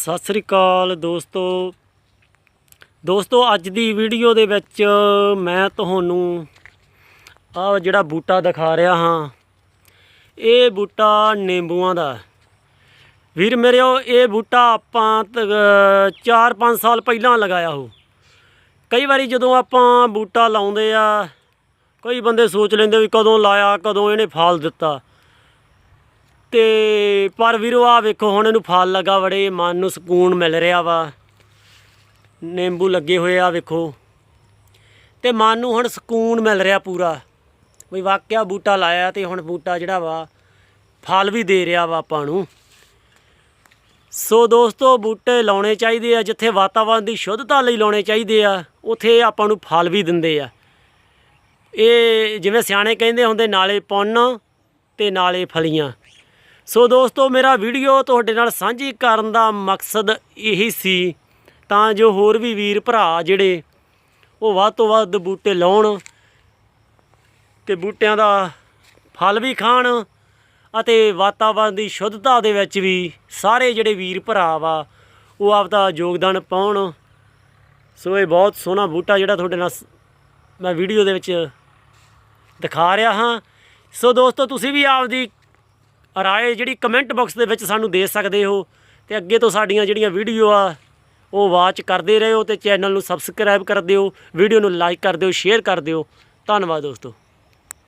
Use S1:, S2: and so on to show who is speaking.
S1: ਸਤਿ ਸ੍ਰੀ ਅਕਾਲ ਦੋਸਤੋ। ਦੋਸਤੋ, ਅੱਜ ਦੀ ਵੀਡੀਓ ਦੇ ਵਿੱਚ ਮੈਂ ਤੁਹਾਨੂੰ ਆ ਜਿਹੜਾ ਬੂਟਾ ਦਿਖਾ ਰਿਹਾ ਹਾਂ। ਇਹ ਬੂਟਾ ਨਿੰਬੂਆਂ ਦਾ ਹੈ। ਵੀਰ ਮੇਰਿਓ, ਇਹ ਬੂਟਾ ਆਪਾਂ 4-5 ਸਾਲ ਪਹਿਲਾਂ ਲਗਾਇਆ ਹੋ ਕਈ ਵਾਰੀ ਜਦੋਂ ਆਪਾਂ ਬੂਟਾ ਲਾਉਂਦੇ ਆ, ਕਈ ਬੰਦੇ ਸੋਚ ਲੈਂਦੇ ਵੀ ਕਦੋਂ ਲਾਇਆ, ਕਦੋਂ ਇਹਨੇ ਫਲ ਦਿੱਤਾ। ਤੇ ਪਰ ਵੀਰੋ ਆ ਵੇਖੋ, ਹੁਣ ਇਹਨੂੰ ਫਲ ਲੱਗਾ ਬੜੇ ਮਨ ਨੂੰ ਸਕੂਨ ਮਿਲ ਰਿਹਾ ਵਾ। ਨਿੰਬੂ ਲੱਗੇ ਹੋਏ ਆ ਵੇਖੋ। ਤੇ ਮਨ ਨੂੰ ਹੁਣ ਸਕੂਨ ਮਿਲ ਰਿਹਾ ਪੂਰਾ। ਵੀ ਵਾਕਿਆ ਬੂਟਾ ਲਾਇਆ ਤੇ ਹੁਣ ਬੂਟਾ ਜਿਹੜਾ ਵਾ, ਫਲ ਵੀ ਦੇ ਰਿਹਾ ਵਾ ਆਪਾਂ ਨੂੰ। ਸੋ ਦੋਸਤੋ, ਬੂਟੇ ਲਾਉਣੇ ਚਾਹੀਦੇ ਆ, ਜਿੱਥੇ ਵਾਤਾਵਰਣ ਦੀ ਸ਼ੁੱਧਤਾ ਲਈ ਲਾਉਣੇ ਚਾਹੀਦੇ ਆ, ਉਥੇ ਆਪਾਂ ਨੂੰ ਫਲ ਵੀ ਦਿੰਦੇ ਆ। ਇਹ ਜਿਵੇਂ ਸਿਆਣੇ ਕਹਿੰਦੇ ਹੁੰਦੇ, ਨਾਲੇ ਪੁੰਨ ਤੇ ਨਾਲੇ ਫਲੀਆਂ। ਸੋ ਦੋਸਤੋ, ਮੇਰਾ ਵੀਡੀਓ ਤੁਹਾਡੇ ਨਾਲ ਸਾਂਝੀ ਕਰਨ ਦਾ ਮਕਸਦ ਇਹੀ ਸੀ, ਤਾਂ ਜੋ ਹੋਰ ਵੀ ਵੀਰ ਭਰਾ ਜਿਹੜੇ ਉਹ ਵੱਧ ਤੋਂ ਵੱਧ ਬੂਟੇ ਲਾਉਣ ਤੇ ਬੂਟਿਆਂ ਦਾ ਫਲ ਵੀ ਖਾਣ ਅਤੇ ਵਾਤਾਵਰਣ ਦੀ ਸ਼ੁੱਧਤਾ ਦੇ ਵਿੱਚ ਵੀ ਸਾਰੇ ਜਿਹੜੇ ਵੀਰ ਭਰਾ ਵਾ, ਉਹ ਆਪਦਾ ਯੋਗਦਾਨ ਪਾਉਣ। ਸੋ ਇਹ ਬਹੁਤ ਸੋਹਣਾ ਬੂਟਾ ਜਿਹੜਾ ਤੁਹਾਡੇ ਨਾਲ ਸ- ਮੈਂ ਵੀਡੀਓ ਦੇ ਵਿੱਚ ਦਿਖਾ ਰਿਹਾ ਹਾਂ। ਸੋ ਦੋਸਤੋ, ਤੁਸੀਂ ਵੀ ਆਪਦੀ ਰਾਏ ਜਿਹੜੀ ਕਮੈਂਟ ਬਾਕਸ ਦੇ ਵਿੱਚ ਸਾਨੂੰ ਦੇ ਸਕਦੇ ਹੋ ਤੇ ਅੱਗੇ ਤੋਂ ਸਾਡੀਆਂ ਜਿਹੜੀਆਂ ਵੀਡੀਓ ਆ, ਉਹ ਵਾਚ ਕਰਦੇ ਰਹੋ ਤੇ ਚੈਨਲ ਨੂੰ ਸਬਸਕ੍ਰਾਈਬ ਕਰ ਦਿਓ, ਵੀਡੀਓ ਨੂੰ ਲਾਈਕ ਕਰ ਦਿਓ ਸ਼ੇਅਰ ਕਰ ਦਿਓ। ਧੰਨਵਾਦ ਦੋਸਤੋ।